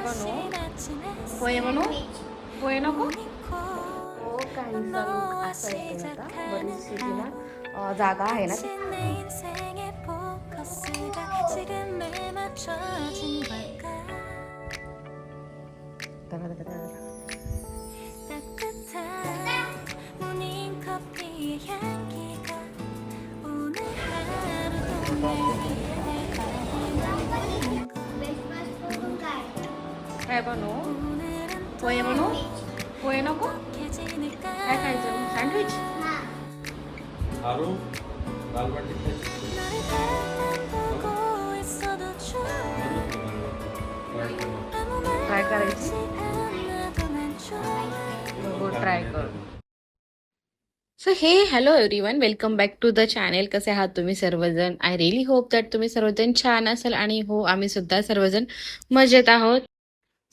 बनवू पोहे बनवू पोहे नको हो काहीसा लोक असं येते आता बरीचशी जी ना अं, जागा आहे ना 내 인생의 포커스가 지금에 맞춰진 걸까 따뜻한 모닝커피의 향기가 오늘 하루도 काय बनवू पोहे बनवू पोहे नको काय खायचं सँडविच काय करायचं ट्राय करू सो हे hello everyone welcome back to the channel कसे आहात तुम्ही सर्वजण आय रिअली होप दॅट तुम्ही सर्वजण छान असाल आणि हो आम्ही सुद्धा सर्वजण मजेत आहोत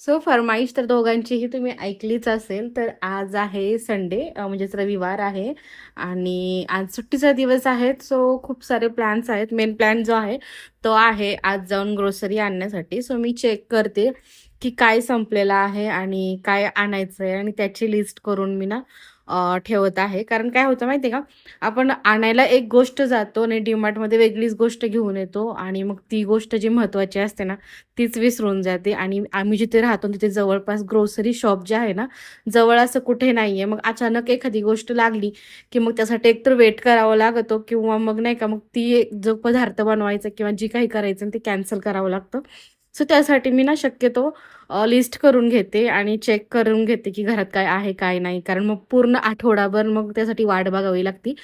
सो फरमाईश तर दोघांचीही तुम्ही ऐकलीच असेल तर आज आहे संडे म्हणजेच रविवार आहे आणि आज सुट्टीचा दिवस आहे. सो खूप सारे प्लॅन्स आहेत. मेन प्लॅन जो आहे तो आहे आज जाऊन ग्रोसरी आणण्यासाठी. सो मी चेक करते की काय संपलेलं आहे आणि काय आणायचं आहे आणि त्याची लिस्ट करून मी ना ठेवत आहे. कारण काय होतं माहिती आहे का? आपण आणायला एक गोष्ट जातो आणि डीमार्टमध्ये वेगळीच गोष्ट घेऊन येतो आणि मग ती गोष्ट जी महत्त्वाची असते ना तीच विसरून जाते. आणि आम्ही जिथे राहतो तिथे जवळपास ग्रोसरी शॉप जे आहे ना जवळ असं कुठे नाही आहे मग अचानक एखादी गोष्ट लागली की मग त्यासाठी एकतर वेट करावं लागतो किंवा मग नाही का मग ती एक जो पदार्थ बनवायचा किंवा जी काही करायचं ते कॅन्सल करावं लागतं. सो त्यासाठी मी ना शक्यतो लिस्ट करून घेते आणि चेक करून घेते की घरात काय आहे काय नाही. कारण मग पूर्ण आठवडाभर मग त्यासाठी वाट बघावी लागती.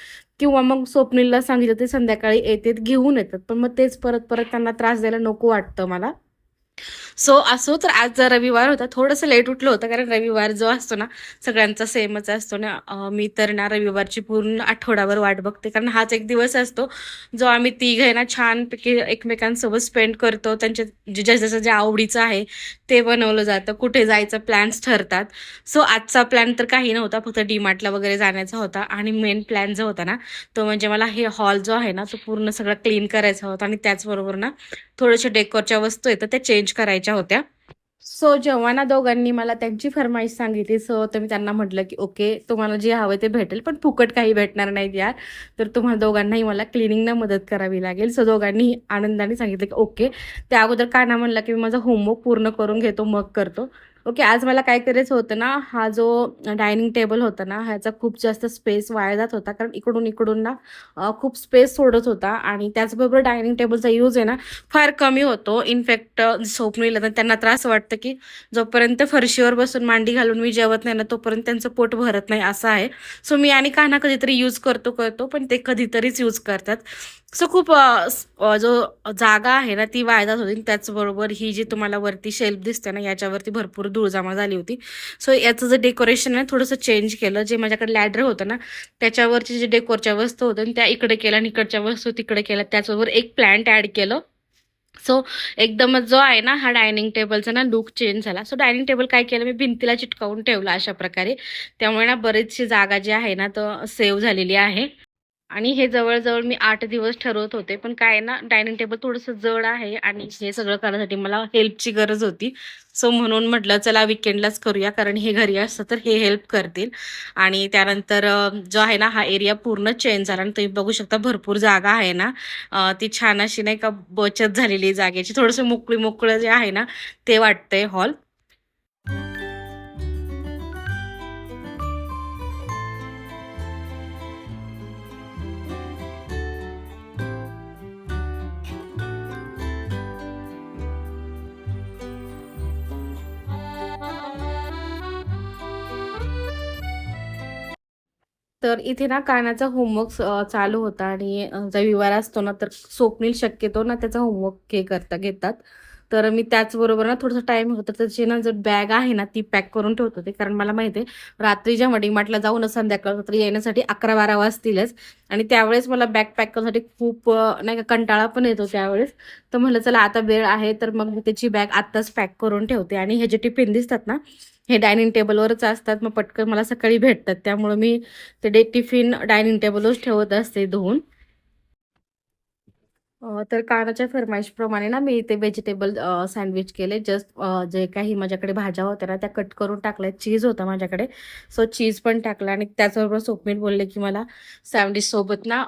किंवा मग स्वप्नीलला सांगितलं ते संध्याकाळी येतात घेऊन येतात. पण मग तेच परत परत त्यांना त्रास द्यायला नको वाटतं मला. सो असो तर आज जर रविवार होता थोडंसं लेट उठलं होतं कारण रविवार जो असतो ना सगळ्यांचा सेमच असतो ना. मी तर ना रविवारची पूर्ण आठवडाभर वाट बघते कारण हाच एक दिवस असतो जो आम्ही तिघ आहे ना छानपैकी एकमेकांसोबत स्पेंड करतो. त्यांच्या जे जसं जे आवडीचं आहे ते बनवलं जातं. कुठे जायचं प्लॅन्स ठरतात. सो आजचा प्लॅन तर काही नव्हता फक्त डीमार्टला वगैरे जाण्याचा होता. आणि मेन प्लॅन जो होता ना तो म्हणजे मला हे हॉल जो आहे ना तो पूर्ण सगळा क्लीन करायचा होता. आणि त्याचबरोबर ना थोड्याशा डेकोरच्या वस्तू आहेत तर त्या चेंज करायच्या होत्या. सो जेव्हा ना दोघांनी मला त्यांची फरमाईश सांगितली सो तर मी त्यांना म्हटलं की ओके तुम्हाला जे हवं ते भेटेल पण फुकट काही भेटणार नाहीत यार. तर तुम्हाला दोघांनाही मला क्लिनिंगला मदत करावी लागेल. सो दोघांनी आनंदाने सांगितलं की ओके त्या अगोदर काना म्हणला की मी माझा होमवर्क पूर्ण करून घेतो मग करतो. ओके आज मला काय करायचं होतं ना हा जो डायनिंग टेबल होता ना ह्याचा खूप जास्त स्पेस वाया जात होता कारण इकडून इकडून ना खूप स्पेस सोडत होता आणि त्याचबरोबर डायनिंग टेबलचा यूज आहे ना फार कमी होतो. इनफॅक्ट स्वप्नीला तर त्यांना त्रास वाटतं की जोपर्यंत फरशीवर बसून मांडी घालून मी जेवत नाही ना तोपर्यंत त्यांचं पोट भरत नाही असं आहे. सो मी आणि कान्हा कधीतरी यूज करतो करतो पण ते कधीतरीच यूज करतात. सो खूप जो जागा आहे ना ती वाया जात होती. त्याचबरोबर ही जी तुम्हाला वरती शेल्फ दिसते ना याच्यावरती भरपूर धूळ जमा झाली होती. सो याचं जे डेकोरेशन आहे थोडंसं चेंज केलं. जे माझ्याकडे लॅडर होतं ना त्याच्यावरची जे डेकोरच्या वस्तू होत्या त्या इकडे केल्या आणि इकडच्या वस्तू तिकडे केल्या. त्याचबरोबर एक प्लॅन्ट ॲड केलं. सो एकदमच जो आहे ना हा डायनिंग टेबलचा ना लुक चेंज झाला. सो डायनिंग टेबल काय केलं? मी भिंतीला चिटकावून ठेवला अशा प्रकारे. त्यामुळे ना बरीचशी जागा जी आहे ना तर सेव्ह झालेली आहे. आणि हे जवळजवळ मी आठ दिवस ठरवत होते पण काय आहे ना डायनिंग टेबल थोडंसं जड आहे आणि हे सगळं करण्यासाठी मला हेल्पची गरज होती. सो म्हणून म्हटलं चला विकेंडलाच करूया कारण हे घरी असतं तर हे हेल्प करतील. आणि त्यानंतर जो आहे ना हा एरिया पूर्ण चेंज झाला. आणि तुम्ही बघू शकता भरपूर जागा आहे ना. ती छान अशी नाही का बचत झालेली जागेची. थोडंसं मोकळी मोकळं जे आहे ना ते वाटतंय हॉल तर इथे ना कानाचा होमवर्क चालू होता आणि रविवार असतो ना तर स्वप्नील शक्यतो ना त्याचा होमवर्क हे करता घेतात. तर मी त्याचबरोबर ना थोडासा टाइम होता त्याची ना जर बॅग आहे ना ती पॅक करून ठेवत होते. कारण मला माहिती आहे रात्री जेव्हा डीमार्टला जाऊ ना संध्याकाळ तर येण्यासाठी अकरा बारा वाजतीलच. आणि त्यावेळेस मला बॅग पॅक करण्यासाठी खूप नाही का कंटाळा पण येतो त्यावेळेस. तर म्हटलं चला आता वेळ आहे. तर मग मी त्याची बॅग आत्ताच पॅक करून ठेवते. आणि हे जे टिफिन दिसतात ना हे डायनिंग टेबलवरच असतात. मग पटकन मला सकाळी भेटतात. त्यामुळे मी ते डे टिफिन डायनिंग टेबलवरच ठेवत असते धुवून तर कानाच्या फरमाईशप्रमाणे ना मी इथे व्हेजिटेबल सँडविच केले. जस्ट जे काही माझ्याकडे भाज्या होत्या ना त्या कट करून टाकल्या. चीज होता माझ्याकडे. सो चीज पण टाकला आणि त्याचबरोबर स्वप्नील बोलले की मला सँडविच सोबत ना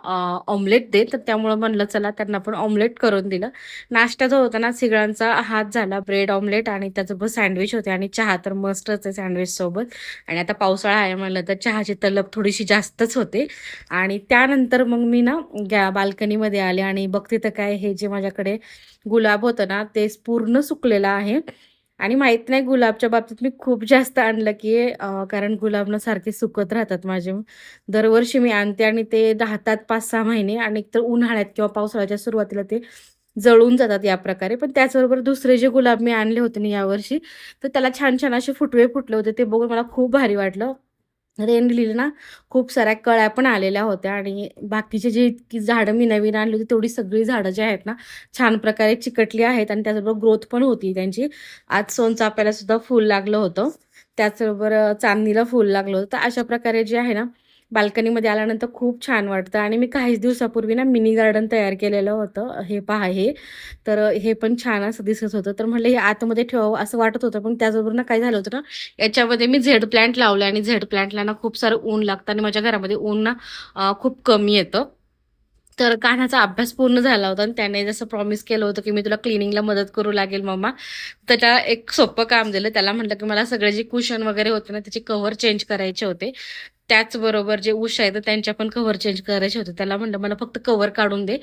ऑमलेट दे. तर त्यामुळं म्हणलं चला त्यांना पण ऑमलेट करून दिलं. नाश्ता जो होता ना सिगळांचा हात झाला. ब्रेड ऑमलेट आणि त्याचबरोबर सँडविच होते. आणि चहा तर मस्तच आहे सँडविच सोबत. आणि आता पावसाळा आहे म्हणलं तर चहाची तलब थोडीशी जास्तच होते. आणि त्यानंतर मग मी ना गॅ बाल्कनीमध्ये आले आणि बघते तर काय हे जे माझ्याकडे गुलाब होतं ना ते पूर्ण सुकलेलं आहे. आणि माहीत नाही गुलाबच्या बाबतीत मी खूप जास्त आणलं की कारण गुलाब सारखे सुकत राहतात माझे. दरवर्षी मी आणते आणि ते राहतात पाच सहा महिने आणि तर उन्हाळ्यात किंवा पावसाळ्याच्या सुरुवातीला ते जळून जातात या प्रकारे. पण त्याचबरोबर दुसरे जे गुलाब मी आणले होते ना यावर्षी तर त्याला छान छान असे फुटवे फुटले होते ते बघून मला खूप भारी वाटलं. रेन लिहिली ना खूप साऱ्या कळ्या पण आलेल्या होत्या आणि बाकीचे जे इतकी झाडं मी नवीन आणली होती तेवढी सगळी झाडं जी आहेत ना छान प्रकारे चिकटली आहेत आणि त्याचबरोबर ग्रोथ पण होती त्यांची. आज सोनचाफ्याला सुद्धा फूल लागलं होतं. त्याचबरोबर चांदणीला फूल लागलं होतं. तर अशा प्रकारे जे आहे ना बाल्कनीमध्ये आल्यानंतर खूप छान वाटतं. आणि मी काहीच दिवसापूर्वी ना मिनी गार्डन तयार केलेलं होतं. हे पहा हे. तर हे पण छान असं दिसत होतं. तर म्हटलं हे आतमध्ये ठेवावं असं वाटत होतं. पण त्याचबरोबर ना काय झालं होतं ना याच्यामध्ये मी झेड प्लांट लावलं आणि झेड प्लांटला ना खूप सारं ऊन लागतं आणि माझ्या घरामध्ये ऊन ना खूप कमी येतं. तर कान्हाचा अभ्यास पूर्ण झाला होता आणि त्याने जसं प्रॉमिस केलं होतं की मी तुला क्लिनिंगला मदत करू लागेल मम्मा त्याला एक सोपं काम दिलं. त्याला म्हटलं की मला सगळे जे कुशन वगैरे होते ना त्याचे कव्हर चेंज करायचे होते. त्याचबरोबर जे उषा तर त्यांच्या पण कव्हर चेंज करायचे होते. त्याला म्हणलं मला फक्त कव्हर काढून दे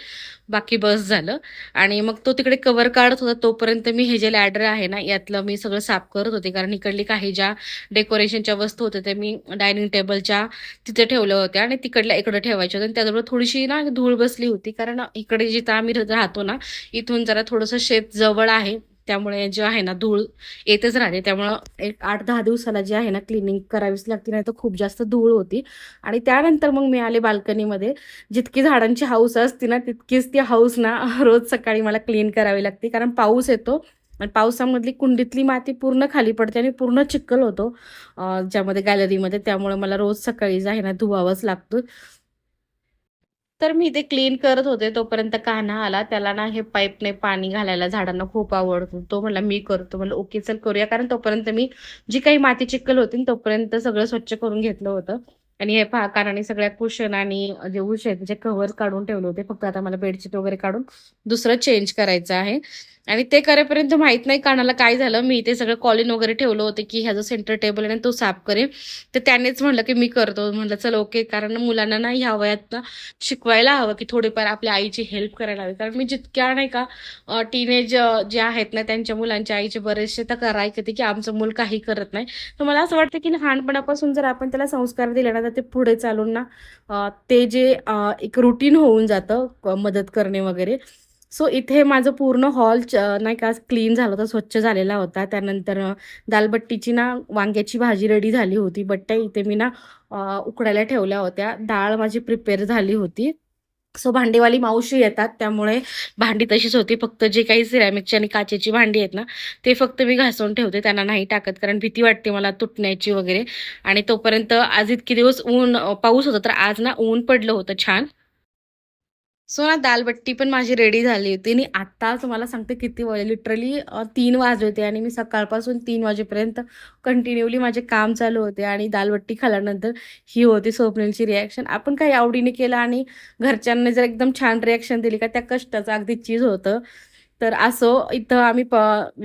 बाकी बस झालं. आणि मग तो तिकडे कव्हर काढत होता. तोपर्यंत मी हे जे लॅडर आहे ना यातलं मी सगळं साफ करत होते. कारण इकडली काही ज्या डेकोरेशनच्या वस्तू होत्या त्या मी डायनिंग टेबलच्या तिथे ठेवल्या होत्या आणि तिकडल्या इकडे ठेवायच्या होत्या. आणि त्याचबरोबर थोडीशी ना धूळ बसली होती. कारण इकडे जिथं आम्ही राहतो ना इथून जरा थोडंसं शेत जवळ आहे. त्यामुळे जे आहे ना धूळ येतच राहते. त्यामुळं एक आठ दहा दिवसाला जे आहे ना क्लिनिंग करावीच लागते नाही तर खूप जास्त धूळ होती. आणि त्यानंतर मग मी आले बाल्कनीमध्ये. जितकी झाडांची हाऊस असते ना तितकीच ती हाऊस ना रोज सकाळी मला क्लीन करावी लागते. कारण पाऊस येतो आणि पावसामधली कुंडीतली माती पूर्ण खाली पडते आणि पूर्ण चिखल होतो ज्यामध्ये गॅलरीमध्ये त्यामुळे मला रोज सकाळी जे आहे ना धुवावंच लागतं. तर मी ते क्लीन करत होते. तोपर्यंत कान्हा आला. त्याला ना हे पाईपने पाणी घालायला झाडांना खूप आवडतो. तो म्हणला मी करतो. म्हणलं ओके चल करूया. कारण तोपर्यंत मी जी काही माती चिखल होती ना, तोपर्यंत सगळं स्वच्छ करून घेतलं होतं. आणि हे पहा कानाने सगळ्या कुशन आणि जे उश आहेत त्याचे कव्हर काढून ठेवले होते फक्त आता मला बेडशीट वगैरे काढून दुसरं चेंज करायचं आहे. आणि ते करेपर्यंत माहीत नाही कानाला काय झालं. मी ते सगळं कॉलिन वगैरे ठेवलं होतं की ह्याचं सेंटर टेबल आहे ना तो साफ करेन. तर त्यानेच म्हणलं की मी करतो. म्हणलं चल ओके कारण मुलांना ना ह्या वयात शिकवायला हवं की थोडेफार आपल्या आईची हेल्प करायला हवी. कारण मी जितक्या नाही का टीनेज जे आहेत ना त्यांच्या मुलांच्या आईचे बरेचसे तक्रार होते की आमचं मूल काही करत नाही. तर मला असं वाटतं की लहानपणापासून जर आपण त्याला संस्कार दिले ना तर ते पुढे चालून ना ते जे एक रुटीन होऊन जातं मदत करणे वगैरे सो इथे माझं पूर्ण हॉल नाही का क्लीन झालं होतं स्वच्छ झालेला होता. त्यानंतर दालबट्टीची ना वांग्याची भाजी रेडी झाली होती बट्ट्या इथे मी ना उकडायला ठेवल्या होत्या. डाळ माझी प्रिपेअर झाली होती. सो भांडीवाली मावशी येतात त्यामुळे भांडी तशीच होती. फक्त जे काही सिरॅमिकची आणि काचेची भांडी आहेत ना ते फक्त मी घासून ठेवते. त्यांना नाही टाकत कारण भीती वाटते मला तुटण्याची वगैरे. आणि तोपर्यंत आज इतके दिवस ऊन पाऊस होता तर आज ना ऊन पडलं होतं छान. सो ना दालबट्टी पण माझी रेडी झाली होती. आणि आता तुम्हाला सांगते किती वाजले लिटरली तीन वाजले होते. आणि मी सकाळपासून तीन वाजेपर्यंत कंटिन्युअली माझे काम चालू होते आणि दालबट्टी खाल्ल्यानंतर ही होती स्वप्नीलची रिॲक्शन आपण काही आवडीने केलं आणि घरच्यांनी जर एकदम छान रिॲक्शन दिली का त्या कष्टाचं अगदी चीज होतं. तर असो इथं आम्ही प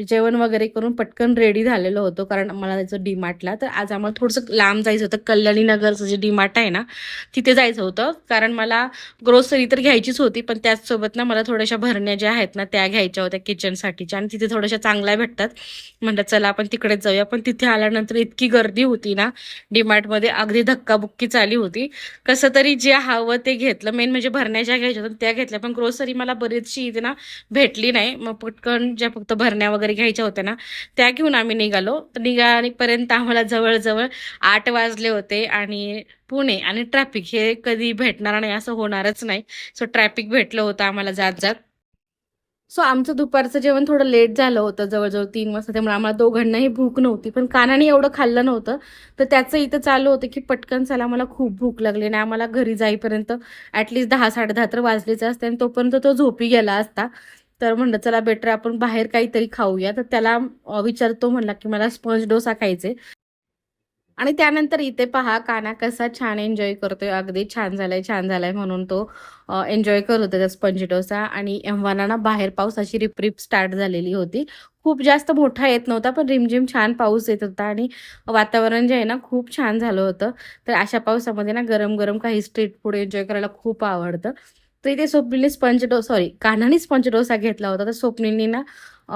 जेवण वगैरे करून पटकन रेडी झालेलो होतो कारण मला जायचं डीमार्टला. तर आज आम्हाला थोडंसं लांब जायचं होतं. कल्याणी नगरचं जे डीमार्ट आहे ना तिथे जायचं होतं. कारण मला ग्रोसरी तर घ्यायचीच होती पण त्याचसोबत ना मला थोड्याशा भरण्या ज्या आहेत ना त्या घ्यायच्या होत्या किचनसाठीच्या आणि तिथे थोड्याशा चांगल्या भेटतात. म्हणलं चला आपण तिकडेच जाऊया. पण तिथे आल्यानंतर इतकी गर्दी होती ना डीमार्टमध्ये. अगदी धक्काबुक्की चाली होती. कसं तरी जे हवं ते घेतलं. मेन म्हणजे भरण्या ज्या घ्यायच्या होत्या त्या घेतल्या. पण ग्रोसरी मला बरीचशी इथे ना भेटली नाही. मग पटकन ज्या फक्त भरण्या वगैरे घ्यायच्या होत्या ना त्या घेऊन आम्ही निघालो. तर निघापर्यंत आम्हाला जवळजवळ आठ वाजले होते आणि पुणे आणि ट्रॅफिक हे कधी भेटणार नाही असं होणारच नाही. सो ट्रॅफिक भेटलं होतं आम्हाला जात जात सो आमचं दुपारचं जेवण थोडं लेट झालं होतं जवळजवळ तीन वाजता. त्यामुळे आम्हाला दोघांनाही भूक नव्हती. पण कानाने एवढं खाल्लं नव्हतं. तर त्याचं इथं चालू होतं की पटकन चला मला खूप भूक लागली आणि आम्हाला घरी जाईपर्यंत ॲटलिस्ट दहा साडे दहा तर वाजलेच असते आणि तोपर्यंत तो झोपी गेला असता. तर म्हणलं चला बेटर आपण बाहेर काहीतरी खाऊया. तर त्याला विचारतो म्हणला की मला स्पंज डोसा खायचे आणि त्यानंतर इथे पहा काना कसा छान एन्जॉय करतोय. अगदी छान झालाय छान झालाय म्हणून तो एन्जॉय करत होता त्या स्पंज डोसा. आणि एव्हाना ना बाहेर पावसाची रिपरिप स्टार्ट झालेली होती. खूप जास्त मोठा येत नव्हता पण रिमझिम छान पाऊस येत होता. आणि वातावरण जे आहे ना खूप छान झालं होतं. तर अशा पावसामध्ये ना गरम गरम काही स्ट्रीट फूड एन्जॉय करायला खूप आवडतं. तर इथे स्वप्नीने स्पंज डो सॉरी कान्हाने स्पंज डोसा घेतला होता. तर स्वप्नीने ना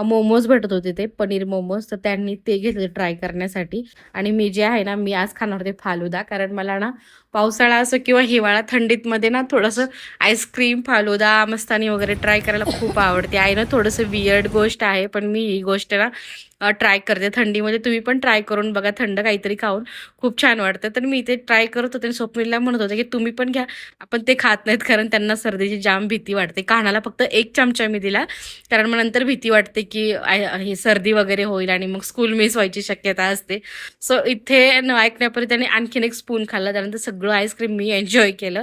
मोमोज भेटत होते ते पनीर मोमोज. तर त्यांनी ते घेतले ट्राय करण्यासाठी. आणि मी जे आहे ना मी आज खाणार होते फालुदा. कारण मला ना पावसाळा असो किंवा हिवाळा थंडीतमध्ये ना थोडंसं आईस्क्रीम फालुदा मस्तानी वगैरे ट्राय करायला खूप आवडते. आहे ना थोडंसं वियर्ड गोष्ट आहे पण मी ही गोष्ट ना ट्राय करते. थंडीमध्ये तुम्ही पण ट्राय करून बघा. थंड काहीतरी खाऊन. खूप छान वाटतं. तर मी ते ट्राय करत होते आणि स्वप्नीला म्हणत होते की तुम्ही पण घ्या. आपण ते खात नाहीत कारण त्यांना सर्दीची जाम भीती वाटते. कानाला फक्त एक चमचा मी दिला. कारण मग नंतर भीती वाटते की हे सर्दी वगैरे होईल आणि मग स्कूल मिस व्हायची शक्यता असते. सो इथे न ऐकण्यापर्यंत त्याने आणखीन एक स्पून खाल्ला. त्यानंतर सगळं आईस्क्रीम मी एन्जॉय केलं.